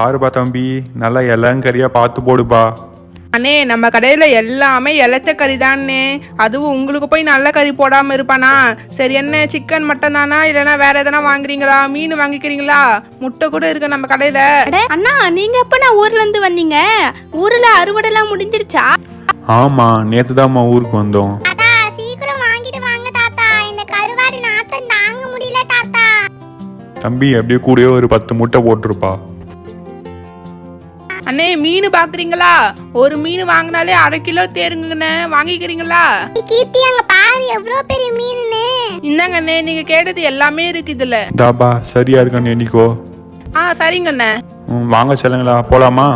பாருப்பா தம்பி நல்லா இளங்கறியா பார்த்து போடுப்பா. அண்ணே நம்ம கடையில் எல்லாமே இலச்ச கறி தானே. அதுவும் உங்களுக்கு போய் நல்ல கறி போடாமல் இருப்பானா? சரி என்ன சிக்கன் மட்டன் தானா? இல்லைன்னா வேற எதனா வாங்குறீங்களா? மீன் வாங்கிக்கிறீங்களா? முட்டை கூட இருக்கு நம்ம கடையில். அட அண்ணா நீங்க எப்ப நான் ஊர்ல இருந்து வந்தீங்க? ஊர்ல அறுவடைலாம் முடிஞ்சிருச்சா? ஆமா நேத்து தான்மா ஊருக்கு வந்தோம். தாத்தா சீக்கிரம் வாங்கிட்டு வாங்க தாத்தா. இந்த கருவாடு நாத்தம் தாங்க முடியல தாத்தா. தம்பி அப்படியே கூடயே ஒரு பத்து முட்டை போட்டிருப்பா. அண்ணே மீன் பார்க்குறீங்களா ஒரு மீன் வாங்கினாலே அரை கிலோ தேருங்கண்ணே. வாங்கிக்கிறீங்களா? கீர்த்தி அங்க பாரு எவ்வளவு பெரிய மீனுன்னு. இந்தாங்க அண்ணே நீங்கள் கேட்டது எல்லாமே இருக்கு இதில். தாப்பா சரியா இருக்கான்னு எண்ணிக்கோ ஆ சரிங்கண்ணே. ம், வாங்க செல்லுங்களா போலாமா?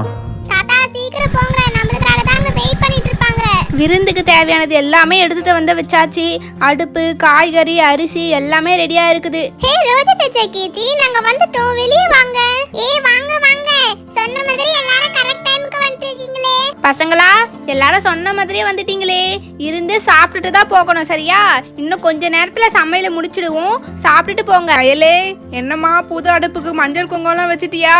தாத்தா சீக்கிரம் போங்க நம்மளுக்காக தான் அங்க வெயிட் பண்ணிட்டு இருப்பாங்க. விருந்துக்கு தேவையானது எல்லாமே எடுத்துட்டு வந்து வச்சாச்சு. அடுப்பு காய்கறி அரிசி எல்லாமே ரெடியா இருக்குது. ஹே ரோஜா தச்சா கீர்த்தி? நாங்க வந்துட்டோம் வெளியே வாங்க. ஏ வாங்க வாங்க. சொன்ன மாதிரி எல்லாரும் கரெக்ட் டைமுக்கு வந்துட்டு இருக்கீங்களே பசங்களா எல்லாரும் சொன்ன மாதிரியே வந்துட்டீங்களே. இருந்து சாப்பிட்டுட்டு தான் போகணும் சரியா? இன்னும் கொஞ்ச நேரத்துல சமையலை முடிச்சிடுவோம். சாப்பிட்டுட்டு போங்க. அயலே என்னம்மா புது அடுப்புக்கு மஞ்சள் குங்குமம்லாம் வச்சிட்டியா?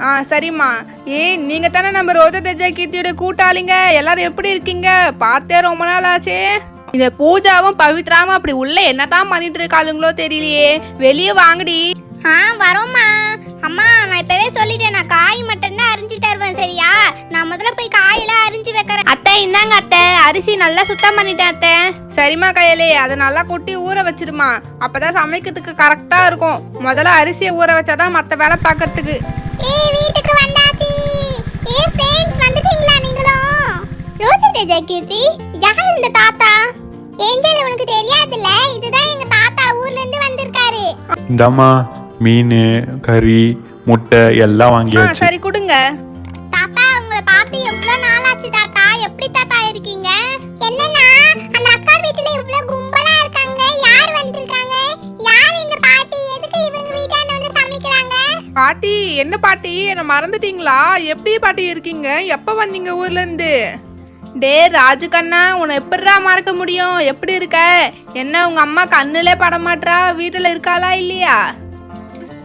ஆ சரிம்மா. ஏய் நீங்க தானே நம்ம ரோஜா தேஜா கீர்த்தியோட கூட்டாளிங்க. எல்லாரும் எப்படி இருக்கீங்க? பார்த்தே ரொம்ப நாள் ஆச்சே. இந்த பூஜாவும் பவித்ராவும் அப்படி உள்ள என்னதான் பண்ணிட்டு இருக்காளுங்களோ தெரியலையே. வெளியே வாங்கடி. ஆ வரோம்மா. அம்மா நான் இப்பவே சொல்லிட்டேன் நான் காய் மட்டும் தான் அரிஞ்சு தருவேன் சரியா? நான் முதல்ல போய் காயெல்லாம் அரிஞ்சு வைக்கிறேன். அத்தை இந்தாங்க அத்தை. அரிசி நல்லா சுத்தம் பண்ணிட்டேன் அத்தை. சரிம்மா கையலே. அதை நல்லா கொட்டி ஊற வச்சிடுமா. அப்பதான் சமைக்கிறதுக்கு கரெக்டா இருக்கும். முதல்ல அரிசியை ஊற வச்சாதான் மற்ற வேலை பார்க்கறதுக்கு. ஏய் வீட்டுக்கு வந்தாச்சு. ஏய் ஃப்ரெண்ட்ஸ் வந்துட்டீங்களா நீங்களும் ரோஜா தேஜா கீர்த்தி யார் இந்த தாத்தா? ஏஞ்சல் உனக்கு தெரியாதுல்ல? இதுதான் எங்க தாத்தா ஊர்ல இருந்து வந்திருக்காரு. இந்தாம்மா. மீன் கறி முட்டை எல்லாம் வாங்கியாச்சு. சரி கொடுங்க. தாத்தா உங்களை பார்த்து எவ்வளவு நாள் ஆச்சு தாத்தா? எப்படி தாத்தா இருக்கீங்க? என்னன்னா அந்த அக்கா வீட்டுல இவ்வளவு கும்பலா இருக்காங்க. யார் வந்திருக்காங்க? யார் இந்த பாட்டி? எதுக்கு இவங்க வீட்டாண்ட வந்து சமைக்கிறாங்க? பாட்டி என்ன பாட்டி? என்ன மறந்துட்டீங்களா? எப்படி பாட்டி இருக்கீங்க? எப்ப வந்தீங்க ஊர்ல இருந்து? டே ராஜு கண்ணா உன்னை எப்படிடா மறக்க முடியும்? எப்படி இருக்க? என்ன உங்க அம்மா கண்ணுலே பட மாட்றா வீட்டுல இருக்காளா இல்லையா?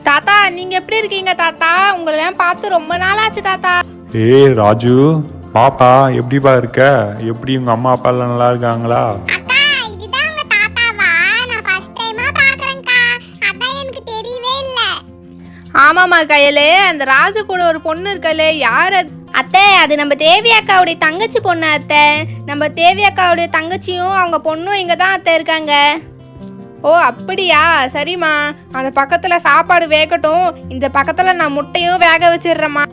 தாத்தா நீங்க எப்படி இருக்கீங்க தாத்தா? உங்களெல்லாம் பார்த்து ரொம்ப நாள் ஆச்சு தாத்தா. ஏய் ராஜு பாப்பா எப்படிப்பா இருக்க? எப்படி உங்க அம்மா அப்பா எல்லாம் நல்லா இருக்காங்களா? அக்கா இதுதான் உங்க தாத்தாவா? நான் ஃபர்ஸ்ட் டைமா பாக்குறேன்க்கா அதான் எனக்கு தெரியவே இல்ல. ஆமாமா கையலே. அந்த ராஜு கூட ஒரு பொண்ணு இருக்கலே. யார் அது? அத்தை அது நம்ம தேவி அக்காவுடைய தங்கச்சி பொண்ணு அத்தை. நம்ம தேவி அக்காவுடைய தங்கச்சியும் அவங்க பொண்ணும் இங்க தான் அத்தை இருக்காங்க. ஓ அப்படியா? சரிம்மா. அந்த பக்கத்துல சாப்பாடு வேகட்டும். இந்த பக்கத்துல நான் முட்டையும் வேக வச்சிடுறேம்மா.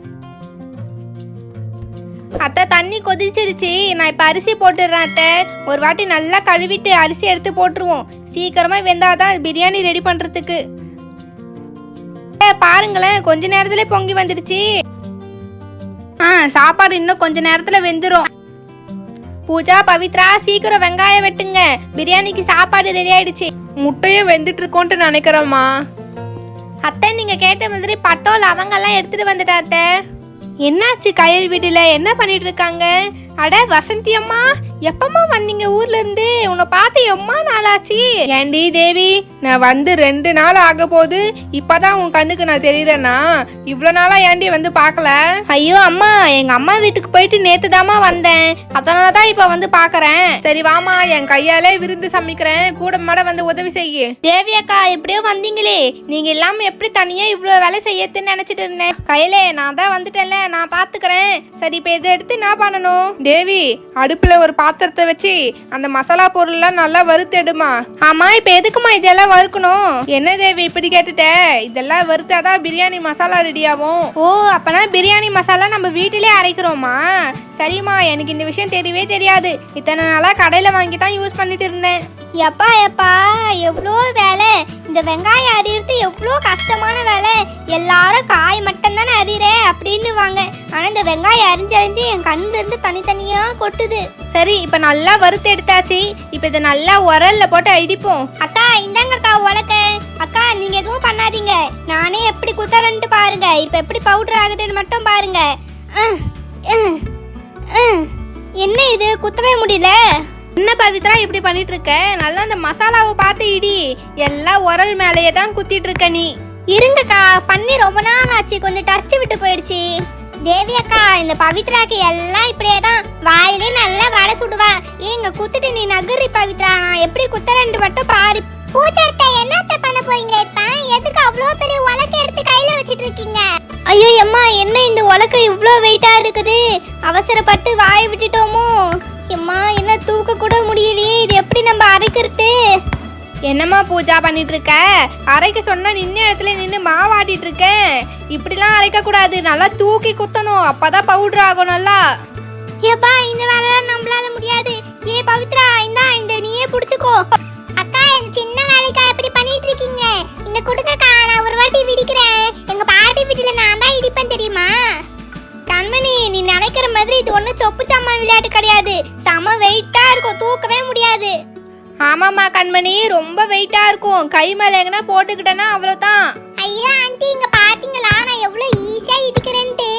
அத்தை தண்ணி கொதிச்சிடுச்சு. நான் இப்ப அரிசி போட்டுடுறேன் அத்தை. ஒரு வாட்டி நல்லா கழுவிட்டு அரிசி எடுத்து போட்டுருவோம். சீக்கிரமா வெந்தாதான் பிரியாணி ரெடி பண்றதுக்கு. பாருங்களேன் கொஞ்ச நேரத்துல பொங்கி வந்துடுச்சு. ஆ சாப்பாடு இன்னும் கொஞ்ச நேரத்துல வெந்துரும். பூஜா பவித்ரா சீக்கிரம் வெங்காயம் வெட்டுங்க. பிரியாணிக்கு சாப்பாடு ரெடி ஆயிடுச்சு. முட்டையும் வெந்துட்டு இருக்கோன்ட்டு நினைக்கிறேம்மா. அத்தை நீங்க கேட்ட மாதிரி பட்டோ லவங்கெல்லாம் எடுத்துட்டு வந்துட்டா அத்தை. என்னாச்சு கயல் வீட்டுல? என்ன பண்ணிட்டு இருக்காங்க? அட வசந்தி அம்மா எப்பம்மா வந்தீங்க ஊர்ல இருந்து உன்னை பார்த்து எம்மா நாளாச்சு? ஏண்டி தேவி நான் வந்து ரெண்டு நாள் ஆக போகுது இப்பதான் உன் கண்ணுக்கு நான் தெரியறேனா இவ்வளோ நாளா ஏண்டி வந்து பார்க்கல? ஐயோ அம்மா எங்க அம்மா வீட்டுக்கு போயிட்டு நேத்து வந்தேன். அதனால தான் இப்ப வந்து பாக்குறேன் சரி வாமா என் கையாலே விருந்து சமைக்கிறேன். கூட மாட வந்து உதவி செய்யு. தேவி அக்கா எப்படியோ வந்தீங்களே. நீங்க இல்லாம எப்படி தனியா இவ்வளவு வேலை செய்யறதுன்னு நினைச்சிட்டு இருந்தேன். கையிலே நான் தான் வந்துட்டேன்ல நான் பாத்துக்கிறேன் சரி இப்ப இதை எடுத்து என்ன பண்ணணும்? தேவி அடுப்புல ஒரு பாத்திரத்தை வச்சு அந்த மசாலா பொருள்லாம் நல்லா வறுத்தெடுமா. ஆமா இப்ப எதுக்குமா இதெல்லாம் வறுக்கணும்? என்ன தேவி இப்படி கேட்டுட்ட? இதெல்லாம் வறுத்தாதான் பிரியாணி மசாலா ரெடி ஆகும். ஓ அப்பனா பிரியாணி மசாலா நம்ம வீட்டிலே அரைக்கிறோமா? சரிம்மா எனக்கு இந்த விஷயம் தெரியவே தெரியாது. இத்தனை நாளா கடையில வாங்கி தான் யூஸ் பண்ணிட்டு இருந்தேன். எப்பா எப்பா எவ்வளோ இந்த வெங்காயம் அரியறது எவ்வளோ கஷ்டமான வேலை? எல்லாரும் காய் மட்டும் தானே அரியற? அப்படின்னு வாங்க ஆனால் இந்த வெங்காயம் அரிஞ்சு அரிஞ்சு என் கண்ணுல இருந்து தனித்தனியாக கொட்டுது. சரி இப்ப நல்லா வறுத்து எடுத்தாச்சு. இப்ப இதை நல்லா உரல்ல போட்டு இடிப்போம். அக்கா இந்தாங்கக்கா உலக்க. அக்கா நீங்க எதுவும் பண்ணாதீங்க. நானே எப்படி குத்தரன்ட்டு பாருங்க. இப்போ எப்படி பவுடர் ஆகுதுன்னு மட்டும் பாருங்க. என்ன இது? குத்தவே முடியல. என்ன பவித்ரா இப்படி பண்ணிட்டு இருக்க நல்லா அந்த மசாலாவை பார்த்து இடி. எல்லாம் உரல் மேலேயே தான் குத்திட்டு இருக்க நீ. இருங்கக்கா பண்ணி ரொம்ப நாள் ஆச்சு. கொஞ்சம் டச் விட்டு போயிடுச்சு. தேவி அக்கா இந்த பவித்ராக்கு எல்லாம் இப்படியே தான். வாயிலே நல்லா வடை சுடுவா. ஏங்க குத்துட்டு நீ நகரி பவித்ரா. நான் எப்படி குத்துறேன்ட்டு மட்டும் பாரு. பூச்சட்டை என்னத்த பண்ண போறீங்க இப்ப? எதுக்கு அவ்வளோ பெரிய உலக்க எடுத்து கையில வச்சிட்டு இருக்கீங்க ஐயோ அம்மா என்ன இந்த உலக்கு இவ்வளோ வெயிட்டா இருக்குது? அவசரப்பட்டு வாய் விட்டுட்டோமோ? எம்மா என்ன தூக்க கூட முடியலையே. இது எப்படி நம்ம அரைக்கிறது? என்னம்மா பூஜா பண்ணிட்டு இருக்க அரைக்க சொன்னா நின்ன இடத்துல நின்று மாவாட்டிட்டு இருக்கேன் இப்படிலாம் அரைக்க கூடாது. நல்லா தூக்கி குத்தணும். அப்பதான் பவுடர் ஆகும் நல்லா. ஏப்பா இந்த வேலைலாம் நம்மளால முடியாது. ஏ பவித்ரா இந்தா இந்த நீயே புடிச்சுக்கோ. அக்கா இந்த சின்ன வேலைக்கா எப்படி பண்ணிட்டு இருக்கீங்க இந்த குடுக்கக்கா சொப்பு சாமான் விளையாட்டு கிடையாது. செம வெயிட்டா இருக்கும். தூக்கவே முடியாது. ஆமாம்மா கண்மணி ரொம்ப வெயிட்டா இருக்கும். கை மேல எங்கன்னா போட்டுக்கிட்டேன்னா அவ்வளவுதான். ஐயோ ஆண்டி இங்க பாத்தீங்களா? நான் எவ்வளவு ஈஸியா இடிக்கிறேன்ட்டு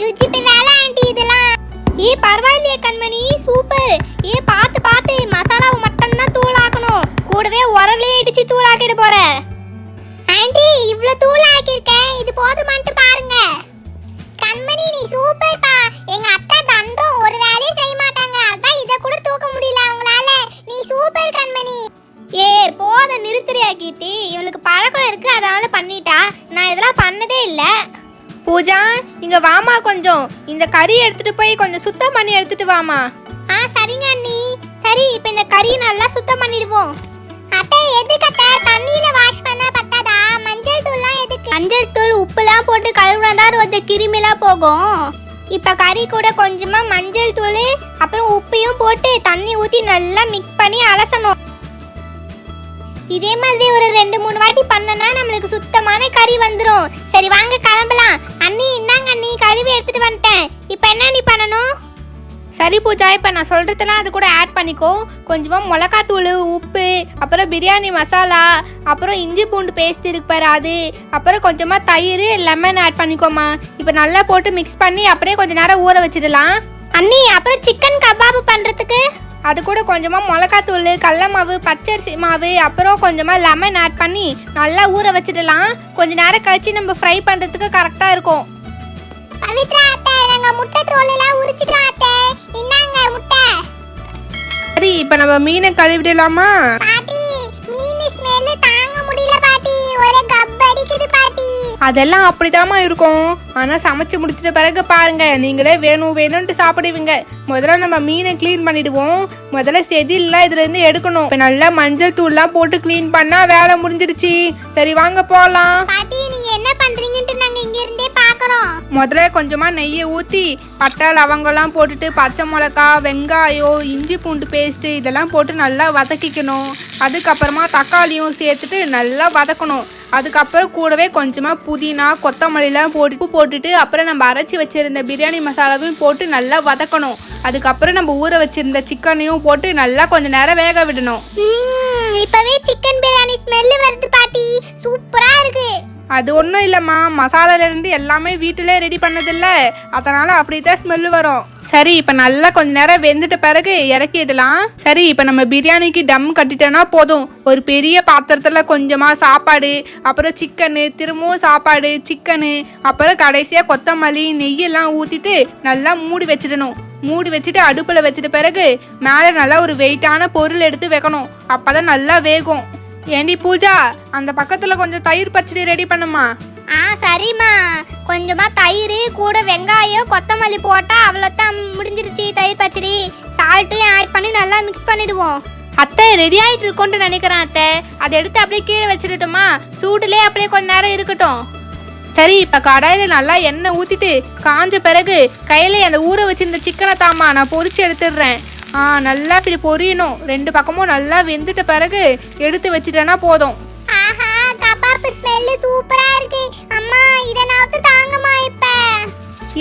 ஜுஜிபி வேலை ஆண்டி இதெல்லாம். ஏ பரவாயில்லையே கண்மணி. சூப்பர். ஏ பார்த்து பார்த்து. மசாலாவை மட்டும்தான் தூளாக்கணும். கூடவே உரலே இடிச்சு தூளாக்கிட போற. ஆண்டி இவ்ளோ தூள் ஆக்கியிருக்கேன் இது போதுமான்ட்டு பாருங்க. கண்மணி நீ சூப்பர்ப்பா எங்க அத்தை தண்டம் ஒரு வேலையும் செய்ய மாட்டாங்க. அதான் இத கூட தூக்க முடியல அவங்களால. நீ சூப்பர் கண்மணி. ஏ போத நிறுத்துறியா கீர்த்தி? இவளுக்கு பழக்கம் இருக்கு அதனால பண்ணிட்டா. நான் இதெல்லாம் பண்ணதே இல்லை. பூஜா இங்க வாமா கொஞ்சம். இந்த கறி எடுத்துட்டு போய் கொஞ்சம் சுத்தம் பண்ணி எடுத்துட்டு வாமா. ஆ சரிங்க அண்ணி. சரி இப்போ இந்த கறியை நல்லா சுத்தம் பண்ணிடுவோம். அத்தை எதுக்கு அத்தை? தண்ணியில வாஷ் பண்ண மஞ்சள் தூள் உப்புலாம் போட்டு கழுவுனாதான் கொஞ்சம் கிருமிலாம் போகும். இப்போ கறி கூட கொஞ்சமாக மஞ்சள் தூள் அப்புறம் உப்பையும் போட்டு தண்ணி ஊற்றி நல்லா மிக்ஸ் பண்ணி அலசணும். இதே மாதிரி ஒரு ரெண்டு மூணு வாட்டி பண்ணனா நம்மளுக்கு சுத்தமான கறி வந்துடும் சரி வாங்க கிளம்பலாம். அண்ணி இந்தாங்க அண்ணி கழுவி எடுத்துட்டு வந்துட்டேன். இப்போ என்ன நீ பண்ணணும்? சரி பூஜா இப்போ நான் சொல்கிறதெல்லாம் அது கூட ஆட் பண்ணிக்கோ. கொஞ்சமாக மிளகாத்தூள் உப்பு அப்புறம் பிரியாணி மசாலா அப்புறம் இஞ்சி பூண்டு பேஸ்ட் இருக்கு பாரு அது. அப்புறம் கொஞ்சமாக தயிர் லெமன் ஆட் பண்ணிக்கோமா இப்போ நல்லா போட்டு மிக்ஸ் பண்ணி அப்படியே கொஞ்ச நேரம் ஊற வச்சிடலாம். அண்ணி அப்புறம் சிக்கன் கபாப் பண்ணுறதுக்கு அது கூட கொஞ்சமாக மிளகாத்தூள் கடல மாவு பச்சரிசி மாவு அப்புறம் கொஞ்சமாக லெமன் ஆட் பண்ணி நல்லா ஊற வச்சிடலாம். கொஞ்ச நேரம் கழிச்சு நம்ம ஃப்ரை பண்ணுறதுக்கு கரெக்டாக இருக்கும். நாங்க முட்டை தோல் எல்லாம் உரிச்சிட்டோம் அத்தை. இந்தாங்க முட்டை. சரி இப்போ நம்ம மீனை கழுவிடலாமா? பாட்டி மீன் ஸ்மெல் தாங்க முடியல பாட்டி. ஒரே கப் அடிக்குது பாட்டி. அதெல்லாம் அப்படிதாம்மா இருக்கும். ஆனால் சமைச்சு முடிச்சிட்ட பிறகு பாருங்க நீங்களே வேணும் வேணும்ட்டு சாப்பிடுவீங்க. முதல்ல நம்ம மீனை க்ளீன் பண்ணிடுவோம். முதல்ல செதில்லாம் இதுல இருந்து எடுக்கணும். இப்போ நல்லா மஞ்சள் தூள்லாம் போட்டு க்ளீன் பண்ணா வேலை முடிஞ்சிடுச்சு. சரி வாங்க போகலாம் பாட்டி நீங்க என்ன இங்க இருந்தே முதல்ல கொஞ்சமாக நெய்யை ஊற்றி பட்டை லவங்கம்லாம் போட்டுட்டு பச்சை மிளகா வெங்காயம் இஞ்சி பூண்டு பேஸ்ட்டு இதெல்லாம் போட்டு நல்லா வதக்கிக்கணும். அதுக்கப்புறமா தக்காளியும் சேர்த்துட்டு நல்லா வதக்கணும். அதுக்கப்புறம் கூடவே கொஞ்சமாக புதினா கொத்தமல்லிலாம் போட்டு போட்டுட்டு அப்புறம் நம்ம அரைச்சி வச்சிருந்த பிரியாணி மசாலாவையும் போட்டு நல்லா வதக்கணும். அதுக்கப்புறம் நம்ம ஊற வச்சிருந்த சிக்கனையும் போட்டு நல்லா கொஞ்சம் நேரம் வேக விடணும். இப்பவே சிக்கன் பிரியாணி ஸ்மெல்லு வருது பாட்டி. சூப்பரா இருக்கு. அது ஒன்றும் இல்லைம்மா. மசாலாலேருந்து எல்லாமே வீட்டிலே ரெடி பண்ணதில்ல. அதனால் அப்படி தான் ஸ்மெல்லு வரும். சரி இப்போ நல்லா கொஞ்ச நேரம் வெந்துட்ட பிறகு இறக்கிடலாம். சரி இப்போ நம்ம பிரியாணிக்கு டம் கட்டிட்டோன்னா போதும். ஒரு பெரிய பாத்திரத்தில் கொஞ்சமாக சாப்பாடு அப்புறம் சிக்கனு திரும்பவும் சாப்பாடு சிக்கனு அப்புறம் கடைசியாக கொத்தமல்லி நெய்யெல்லாம் ஊற்றிட்டு நல்லா மூடி வச்சிடணும். மூடி வச்சுட்டு அடுப்பில் வச்சிட்ட பிறகு மேலே நல்லா ஒரு வெயிட்டான பொருள் எடுத்து வைக்கணும். அப்போ தான் நல்லா வேகும். ஏண்டி பூஜா அந்த பக்கத்துல கொஞ்சம் தயிர் பச்சடி ரெடி பண்ணுமா? ஆ சரிம்மா. கொஞ்சமா தயிர் கூட வெங்காயம் கொத்தமல்லி போட்டா அவ்வளோதான் முடிஞ்சிருச்சு தயிர் பச்சடி. சால்ட்டையும் ஆட் பண்ணி நல்லா மிக்ஸ் பண்ணிடுவோம். அத்தை ரெடி ஆயிட்டு இருக்கோன்ட்டு நினைக்கிறேன் அத்தை. அதை எடுத்து அப்படியே கீழே வச்சிடட்டுமா? சூடுலே அப்படியே கொஞ்ச நேரம் இருக்கட்டும். சரி இப்போ கடாயில் நல்லா எண்ணெய் ஊற்றிட்டு காஞ்ச பிறகு கையில அந்த ஊற வச்சிருந்த சிக்கனை தாமா நான் பொரிச்சு எடுத்துடுறேன். நல்லா இப்படி பொரியணும். ரெண்டு பக்கமும் நல்லா வெந்துட்ட பிறகு எடுத்து வச்சிட்டேன்னா போதும். ஆஹா கபாப் ஸ்மெல் சூப்பரா இருக்கு. அம்மா இத நாக்கு தாங்கம்மா.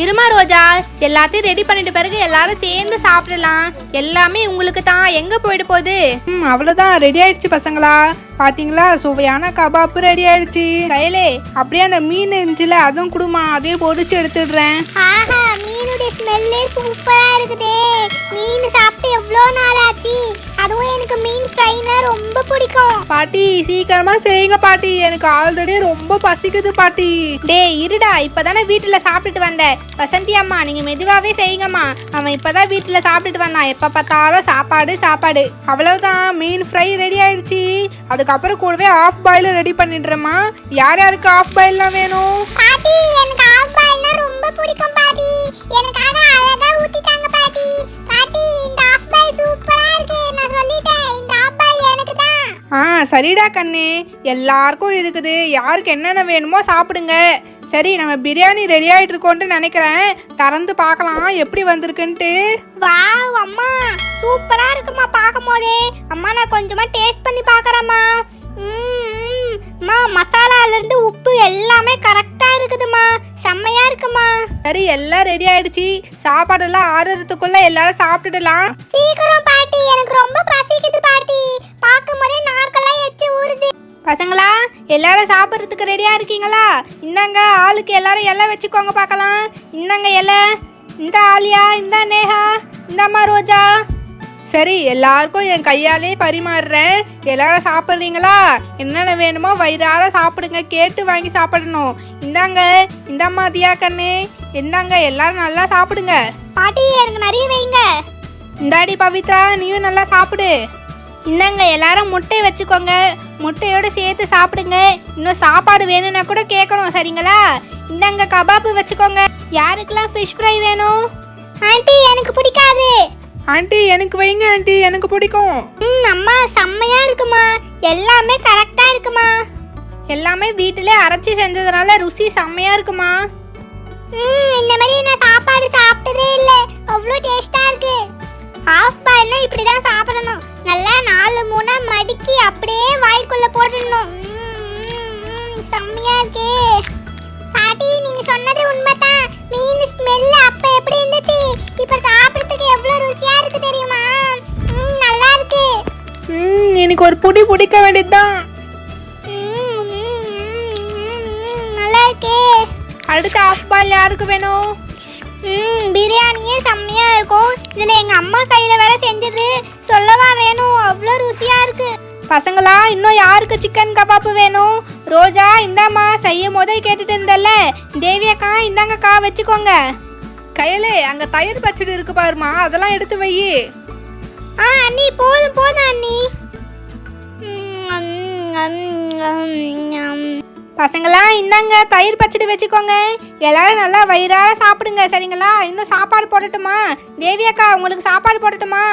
இருமா ரோஜா? எல்லாத்தையும் ரெடி பண்ணிட்ட பிறகு எல்லாரும் சேர்ந்து சாப்பிடலாம். எல்லாமே உங்களுக்கு தான். எங்க போயிட்டு போகுது? ம் அவ்வளோதான் ரெடி ஆயிடுச்சு பசங்களா? பாத்தீங்களா? சுவையான கபாப்பு ரெடி ஆயிடுச்சு. கையிலே அப்படியே அந்த மீன் இருந்துச்சுல அதுவும் கொடுமா. அதையும் பொரிச்சு எடுத்துடுறேன். ஆஹா மீனுடைய ஸ்மெல்லே சூப்பரா இருக்குதே. மீன் சாப்பிட்டு எவ்வளோ நாள் ஆச்சு அதுவும் எனக்கு மீன் ஃப்ரைனா ரொம்ப பிடிக்கும். பாட்டி சீக்கிரமா செய்யுங்க பாட்டி. எனக்கு ஆல்ரெடி ரொம்ப பசிக்குது பாட்டி. டேய் இருடா. இப்பதானே வீட்டுல சாப்பிட்டுட்டு வந்த. வசந்தி அம்மா நீங்க மெதுவாவே செய்யுங்கம்மா. அவன் இப்பதான் வீட்டுல சாப்பிட்டுட்டு வந்தான் எப்ப பார்த்தாலும் சாப்பாடு சாப்பாடு. அவ்வளவுதான். மீன் ஃப்ரை ரெடி ஆயிடுச்சு. அதுக்கப்புறம் கூடவே ஆஃப் பாயில் ரெடி பண்ணிடுறேம்மா. யார் யாருக்கு ஆஃப் பாயில்லாம் வேணும்? பாட்டி எனக்கு ஆஃப் பாயில்னா ரொம்ப பிடிக்கும் ஆ சரிடா கண்ணு. எல்லாருக்கும் இருக்குது. யாருக்கு என்னென்ன வேணுமோ சாப்பிடுங்க. சரி நம்ம பிரியாணி ரெடி ஆயிட்டு இருக்கோன்ட்டு நினைக்கிறேன். திறந்து பார்க்கலாம். எப்படி வந்திருக்குன்ட்டு. வாவ் அம்மா. சூப்பரா இருக்குமா பார்க்கும் போதே அம்மா நான் கொஞ்சமா டேஸ்ட் பண்ணி பார்க்கறேம்மா. அம்மா மசாலால இருந்து உப்பு எல்லாமே கரெக்டா இருக்குதுமா செம்மையா இருக்குமா. சரி எல்லாம் ரெடி ஆயிடுச்சு. சாப்பாடெல்லாம் ஆறுறதுக்குள்ள எல்லாரும் சாப்பிட்டுடலாம். சீக்கிரம் பாட்டி. எனக்கு ரொம்ப பசிக்குது பாட்டி. பார்க்கும்போதே நாக்கெல்லாம் ஊறுது பசங்களா எல்லாரும் சாப்பிட்றதுக்கு ரெடியா இருக்கீங்களா? இந்தாங்க ஆளுக்கு எல்லாரும் இலை வச்சுக்கோங்க பார்க்கலாம். இந்தாங்க இலை. இந்த ஆலியா இந்த நேஹா இந்தாம்மா ரோஜா. சரி எல்லாருக்கும் என் கையாலே பரிமாறுறேன். எல்லாரும் சாப்பிட்றீங்களா? என்னென்ன வேணுமோ வயிறார சாப்பிடுங்க கேட்டு வாங்கி சாப்பிடணும். இந்தாங்க இந்தாம்மா தியா கண்ணு. இந்தாங்க எல்லாரும் நல்லா சாப்பிடுங்க. பாட்டி எனக்கு நிறைய வைங்க. இந்தாடி பவித்ரா நீயும் நல்லா சாப்பிடு. இந்தாங்க எல்லாரும் முட்டை வச்சுக்கோங்க. முட்டையோட சேர்த்து சாப்பிடுங்க. இன்னும் சாப்பாடு வேணும்னா கூட கேட்கணும் சரிங்களா? இந்தாங்க கபாப்பு வச்சுக்கோங்க. யாருக்கெல்லாம் ஃபிஷ் ஃப்ரை வேணும்? ஆண்டி எனக்கு பிடிக்காது. ஆண்டி எனக்கு வைங்க ஆண்டி எனக்கு பிடிக்கும். ம் அம்மா செம்மையா இருக்குமா? எல்லாமே கரெக்டா இருக்குமா? எல்லாமே வீட்டிலே அரைச்சி செஞ்சதுனால ருசி செம்மையா இருக்குமா? ம் இந்த மாதிரி நான் சாப்பாடு சாப்பிட்டதே இல்ல. அவ்வளோ டேஸ்டா இருக்கு. ஆஃப் பாயில்னா இப்படி தான் சாப்பிடணும். நல்லா வாய்க்குள்ள போட்டுடணும் செம்மையா இருக்கே. பாட்டி நீங்க சொன்னது உண்மைதான். மீன் ஸ்மெல் அப்ப எப்படி இருந்துச்சு? இப்ப சாப்பிடுறதுக்கு எவ்வளவு ருசியா இருக்கு தெரியுமா? நல்லா இருக்கு. ம் எனக்கு ஒரு புடி பிடிக்க வேண்டியதுதான். நல்லா இருக்கே. அடுத்த ஆஃப் பால் யாருக்கு வேணும்? ம் பிரியாணியே செம்மையா இருக்கும். இதுல எங்க அம்மா கையில வேற செஞ்சது. சொல்லவா வேணும்? அவ்வளோ ருசியா இருக்கு. பசங்களா இன்னும் யாருக்கு சிக்கன் கபாப்பு வேணும்? ரோஜா இந்தாம்மா செய்யும் போதே கேட்டுட்டு இருந்தல்ல தேவி அக்கா இந்தாங்கக்கா வச்சுக்கோங்க. கையலே அங்க தயிர் பச்சடி இருக்கு பாருமா அதெல்லாம் எடுத்து வை. ஆ அண்ணி போதும் போதும் அண்ணி. பசங்களா இந்தாங்க தயிர் பச்சடி வச்சுக்கோங்க. எல்லாரும் நல்லா வயிறார சாப்பிடுங்க சரிங்களா? இன்னும் சாப்பாடு போடட்டுமா? தேவி அக்கா உங்களுக்கு சாப்பாடு போடட்டுமா?